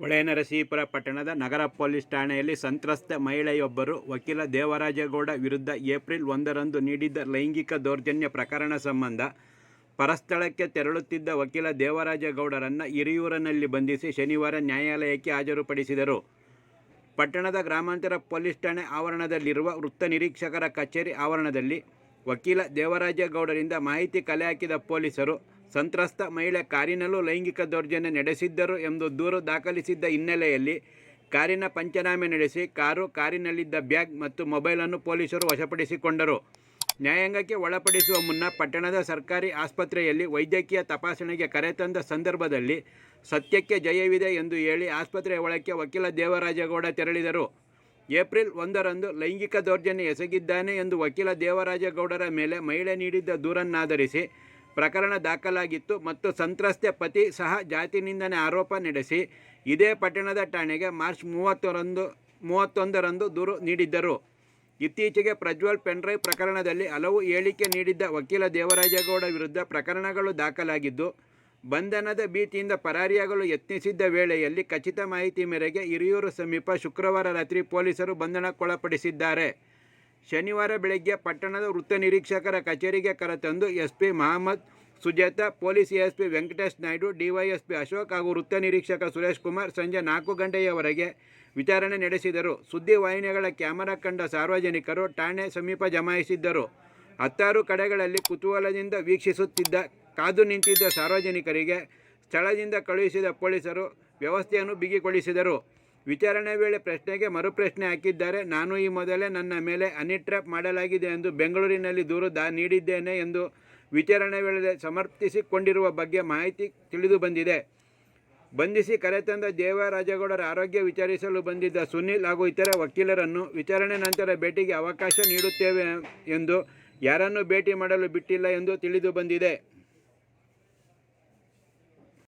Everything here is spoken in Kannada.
ಹೊಳೆನರಸೀಪುರ ಪಟ್ಟಣದ ನಗರ ಪೊಲೀಸ್ ಠಾಣೆಯಲ್ಲಿ ಸಂತ್ರಸ್ತ ಮಹಿಳೆಯೊಬ್ಬರು ವಕೀಲ ದೇವರಾಜೇಗೌಡ ವಿರುದ್ಧ ಏಪ್ರಿಲ್ ಒಂದರಂದು ನೀಡಿದ್ದ ಲೈಂಗಿಕ ದೌರ್ಜನ್ಯ ಪ್ರಕರಣ ಸಂಬಂಧ ಪರಸ್ಥಳಕ್ಕೆ ತೆರಳುತ್ತಿದ್ದ ವಕೀಲ ದೇವರಾಜೇಗೌಡರನ್ನು ಹಿರಿಯೂರಿನಲ್ಲಿ ಬಂಧಿಸಿ ಶನಿವಾರ ನ್ಯಾಯಾಲಯಕ್ಕೆ ಹಾಜರುಪಡಿಸಿದರು. ಪಟ್ಟಣದ ಗ್ರಾಮಾಂತರ ಪೊಲೀಸ್ ಠಾಣೆ ಆವರಣದಲ್ಲಿರುವ ವೃತ್ತ ನಿರೀಕ್ಷಕರ ಕಚೇರಿ ಆವರಣದಲ್ಲಿ ವಕೀಲ ದೇವರಾಜೇಗೌಡರಿಂದ ಮಾಹಿತಿ ಕಲೆ ಹಾಕಿದ ಪೊಲೀಸರು ಸಂತ್ರಸ್ತ ಮಹಿಳೆ ಕಾರಿನಲ್ಲೂ ಲೈಂಗಿಕ ದೌರ್ಜನ್ಯ ನಡೆಸಿದ್ದರು ಎಂದು ದೂರು ದಾಖಲಿಸಿದ್ದ ಹಿನ್ನೆಲೆಯಲ್ಲಿ ಕಾರಿನ ಪಂಚನಾಮೆ ನಡೆಸಿ ಕಾರು ಕಾರಿನಲ್ಲಿದ್ದ ಬ್ಯಾಗ್ ಮತ್ತು ಮೊಬೈಲನ್ನು ಪೊಲೀಸರು ವಶಪಡಿಸಿಕೊಂಡರು. ನ್ಯಾಯಾಂಗಕ್ಕೆ ಒಳಪಡಿಸುವ ಮುನ್ನ ಪಟ್ಟಣದ ಸರ್ಕಾರಿ ಆಸ್ಪತ್ರೆಯಲ್ಲಿ ವೈದ್ಯಕೀಯ ತಪಾಸಣೆಗೆ ಕರೆತಂದ ಸಂದರ್ಭದಲ್ಲಿ ಸತ್ಯಕ್ಕೆ ಜಯವಿದೆ ಎಂದು ಹೇಳಿ ಆಸ್ಪತ್ರೆಯ ಒಳಕ್ಕೆ ವಕೀಲ ದೇವರಾಜೇಗೌಡ ತೆರಳಿದರು. ಏಪ್ರಿಲ್ ಒಂದರಂದು ಲೈಂಗಿಕ ದೌರ್ಜನ್ಯ ಎಸಗಿದ್ದಾನೆ ಎಂದು ವಕೀಲ ದೇವರಾಜೇಗೌಡರ ಮೇಲೆ ಮಹಿಳೆ ನೀಡಿದ್ದ ದೂರನ್ನಾಧರಿಸಿ ಪ್ರಕರಣ ದಾಖಲಾಗಿತ್ತು ಮತ್ತು ಸಂತ್ರಸ್ತೆ ಪತಿ ಸಹ ಜಾತಿ ನಿಂದನೆ ಆರೋಪ ನಡೆಸಿ ಇದೇ ಪಟ್ಟಣದ ಠಾಣೆಗೆ ಮಾರ್ಚ್ ಮೂವತ್ತರಂದು, ಮೂವತ್ತೊಂದರಂದು ದೂರು ನೀಡಿದ್ದರು. ಇತ್ತೀಚೆಗೆ ಪ್ರಜ್ವಲ್ ಪೆನ್ಡ್ರೈವ್ ಪ್ರಕರಣದಲ್ಲಿ ಹಲವು ಹೇಳಿಕೆ ನೀಡಿದ್ದ ವಕೀಲ ದೇವರಾಜೇಗೌಡ ವಿರುದ್ಧ ಪ್ರಕರಣಗಳು ದಾಖಲಾಗಿದ್ದು, ಬಂಧನದ ಭೀತಿಯಿಂದ ಪರಾರಿಯಾಗಲು ಯತ್ನಿಸಿದ್ದ ವೇಳೆಯಲ್ಲಿ ಖಚಿತ ಮಾಹಿತಿ ಮೇರೆಗೆ ಹಿರಿಯೂರು ಸಮೀಪ ಶುಕ್ರವಾರ ರಾತ್ರಿ ಪೊಲೀಸರು ಬಂಧನಕ್ಕೊಳಪಡಿಸಿದ್ದಾರೆ. ಶನಿವಾರ ಬೆಳಗ್ಗೆ ಪಟ್ಟಣದ ವೃತ್ತ ನಿರೀಕ್ಷಕರ ಕಚೇರಿಗೆ ಕರೆತಂದು SP Mohammed Sujatha, police ASP Venkatesh Naidu, DySP Ashok ಹಾಗೂ ವೃತ್ತ ನಿರೀಕ್ಷಕ ಸುರೇಶ್ ಕುಮಾರ್ ಸಂಜೆ ನಾಲ್ಕು ಗಂಟೆಯವರೆಗೆ ವಿಚಾರಣೆ ನಡೆಸಿದರು. ಸುದ್ದಿವಾಹಿನಿಗಳ ಕ್ಯಾಮೆರಾ ಕಂಡ ಸಾರ್ವಜನಿಕರು ಠಾಣೆ ಸಮೀಪ ಜಮಾಯಿಸಿದ್ದರು. ಹತ್ತಾರು ಕಡೆಗಳಲ್ಲಿ ಕುತೂಹಲದಿಂದ ವೀಕ್ಷಿಸುತ್ತಿದ್ದ, ಕಾದು ನಿಂತಿದ್ದ ಸಾರ್ವಜನಿಕರಿಗೆ ಸ್ಥಳದಿಂದ ಕಳುಹಿಸಿದ ಪೊಲೀಸರು ವ್ಯವಸ್ಥೆಯನ್ನು ಬಿಗಿಗೊಳಿಸಿದರು. ವಿಚಾರಣೆ ವೇಳೆ ಪ್ರಶ್ನೆಗೆ ಮರುಪ್ರಶ್ನೆ ಹಾಕಿದ್ದಾರೆ. ನಾನು ಈ ಮೊದಲೇ ನನ್ನ ಮೇಲೆ ಹನಿ ಮಾಡಲಾಗಿದೆ ಎಂದು ಬೆಂಗಳೂರಿನಲ್ಲಿ ದೂರು ದಾ ನೀಡಿದ್ದೇನೆ ಎಂದು ವಿಚಾರಣೆ ವೇಳೆ ಸಮರ್ಥಿಸಿಕೊಂಡಿರುವ ಬಗ್ಗೆ ಮಾಹಿತಿ ತಿಳಿದು ಬಂದಿದೆ. ಬಂಧಿಸಿ ಕರೆತಂದ ದೇವರಾಜೇಗೌಡರ ಆರೋಗ್ಯ ವಿಚಾರಿಸಲು ಬಂದಿದ್ದ ಸುನಿಲ್ ಹಾಗೂ ಇತರ ವಕೀಲರನ್ನು ವಿಚಾರಣೆ ನಂತರ ಭೇಟಿಗೆ ಅವಕಾಶ ನೀಡುತ್ತೇವೆ ಎಂದು ಯಾರನ್ನೂ ಭೇಟಿ ಮಾಡಲು ಬಿಟ್ಟಿಲ್ಲ ಎಂದು ತಿಳಿದು ಬಂದಿದೆ.